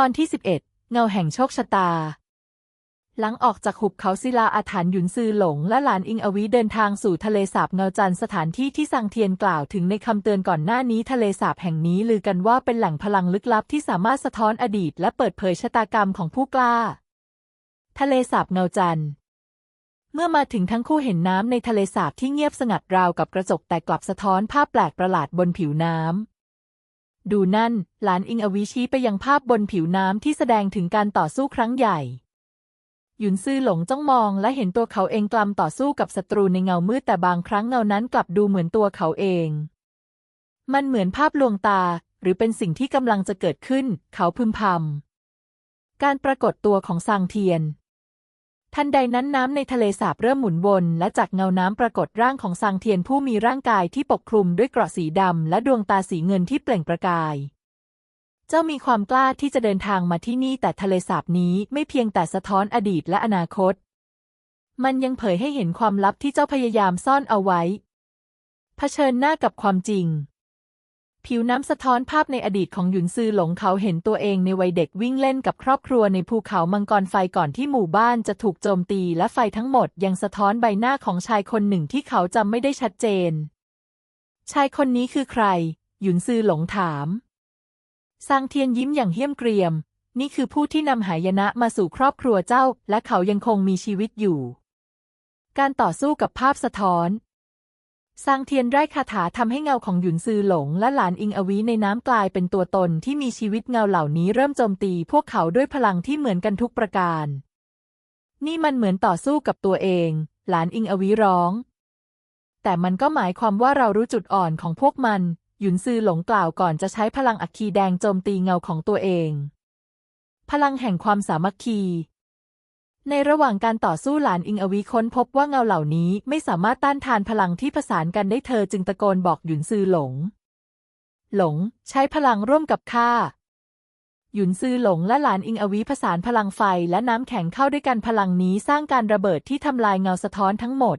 ตอนที่ 11 เงาแห่งโชคชะตา หลังออกจากหุบเขาศิลาอาถรรพ์หยุนซือหลงและหลานอิงอวีเดินทางสู่ทะเลสาบเงาจันทร์สถานที่ที่ซังเทียนกล่าวถึงในคำเตือนก่อนหน้านี้ทะเลสาบแห่งนี้ลือกันว่าเป็นแหล่งพลังลึกลับที่สามารถสะท้อนอดีตและเปิดเผยชะตากรรมของผู้กล้า ทะเลสาบเงาจันทร์เมื่อมาถึงทั้งคู่เห็นน้ำในทะเลสาบที่เงียบสงัดราวกับกระจกแต่กลับสะท้อนภาพแปลกประหลาดบนผิวน้ำ ดูนั่น หลานอิงอวิชี้ไปยังภาพบนผิวน้ำที่แสดงถึงการต่อสู้ครั้งใหญ่ หยุนซื่อหลงจ้องมองและเห็นตัวเขาเองกลำต่อสู้กับศัตรูในเงามืดแต่บางครั้งเงานั้นกลับดูเหมือนตัวเขาเอง มันเหมือนภาพลวงตา หรือเป็นสิ่งที่กำลังจะเกิดขึ้น เขาพึมพำการปรากฏตัวของซางเทียน ทันใดนั้นน้ำในทะเลสาบเริ่มหมุนวน และจากเงาน้ำปรากฏร่างของซางเทียนผู้มีร่างกายที่ปกคลุมด้วยเกราะสีดำและดวงตาสีเงินที่เปล่งประกาย เจ้ามีความกล้าที่จะเดินทางมาที่นี่แต่ทะเลสาบนี้ไม่เพียงแต่สะท้อนอดีตและอนาคต มันยังเผยให้เห็นความลับที่เจ้าพยายามซ่อนเอาไว้เผชิญหน้ากับความจริง ผิวน้ำสะท้อนภาพในอดีตของหยุนซือหลงเขาเห็นตัวเองในวัยเด็กวิ่งเล่นกับครอบครัวในภูเขามังกรไฟก่อนที่หมู่บ้านจะถูกโจมตีและไฟทั้งหมดยังสะท้อนใบหน้าของชายคนหนึ่งที่เขาจำไม่ได้ชัดเจน ชายคนนี้คือใคร หยุนซือหลงถามซางเทียนยิ้มอย่างเหี้ยมเกรียม นี่คือผู้ที่นำหายนะมาสู่ครอบครัวเจ้า และเขายังคงมีชีวิตอยู่ การต่อสู้กับภาพสะท้อน ซางเทียนไร้คาถาทำให้เงาของหยุนซือหลงและหลานอิงอวีในน้ำกลายเป็นตัวตนที่มีชีวิตเงาเหล่านี้เริ่มโจมตีพวกเขาด้วยพลังที่เหมือนกันทุกประการ นี่มันเหมือนต่อสู้กับตัวเอง หลานอิงอวีร้อง แต่มันก็หมายความว่าเรารู้จุดอ่อนของพวกมัน หยุนซือหลงกล่าวก่อนจะใช้พลังอัคคีแดงโจมตีเงาของตัวเอง พลังแห่งความสามัคคี ในระหว่างการต่อสู้หลานอิงอวีค้นพบว่าเงาเหล่านี้ไม่สามารถต้านทานพลังที่ผสานกันได้เธอจึงตะโกนบอกหยุนซือหลง หลง ใช้พลังร่วมกับข้าหยุนซือหลงและหลานอิงอวีผสานพลังไฟและน้ำแข็งเข้าด้วยกันพลังนี้สร้างการระเบิดที่ทำลายเงาสะท้อนทั้งหมด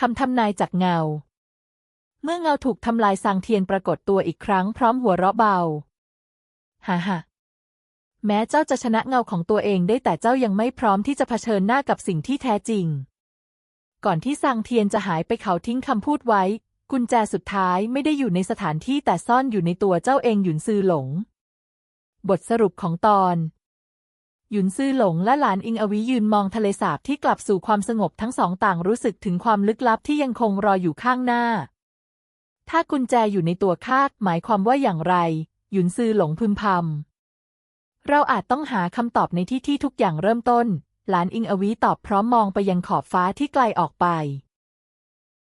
คำทำนายจากเงา เมื่อเงาถูกทำลายซางเทียนปรากฏตัวอีกครั้งพร้อมหัวเราะเบา ฮ่าฮ่า แม้เจ้าจะชนะเงาของตัวเองได้แต่เจ้ายังไม่พร้อมที่จะเผชิญหน้ากับสิ่งที่แท้จริง ก่อนที่ซางเทียนจะหายไปเขาทิ้งคำพูดไว้ กุญแจสุดท้ายไม่ได้อยู่ในสถานที่แต่ซ่อนอยู่ในตัวเจ้าเองหยุนซือหลง บทสรุปของตอน หยุนซือหลงและหลานอิงอวียืนมองทะเลสาบที่กลับสู่ความสงบทั้งสองต่างรู้สึกถึงความลึกลับที่ยังคงรออยู่ข้างหน้า ถ้ากุญแจอยู่ในตัวข้าหมายความว่าอย่างไร หยุนซือหลงพึมพำ เราอาจต้องหาคำตอบในที่ที่ทุกอย่างเริ่มต้น หลานอิงอวีตอบพร้อมมองไปยังขอบฟ้าที่ไกลออกไป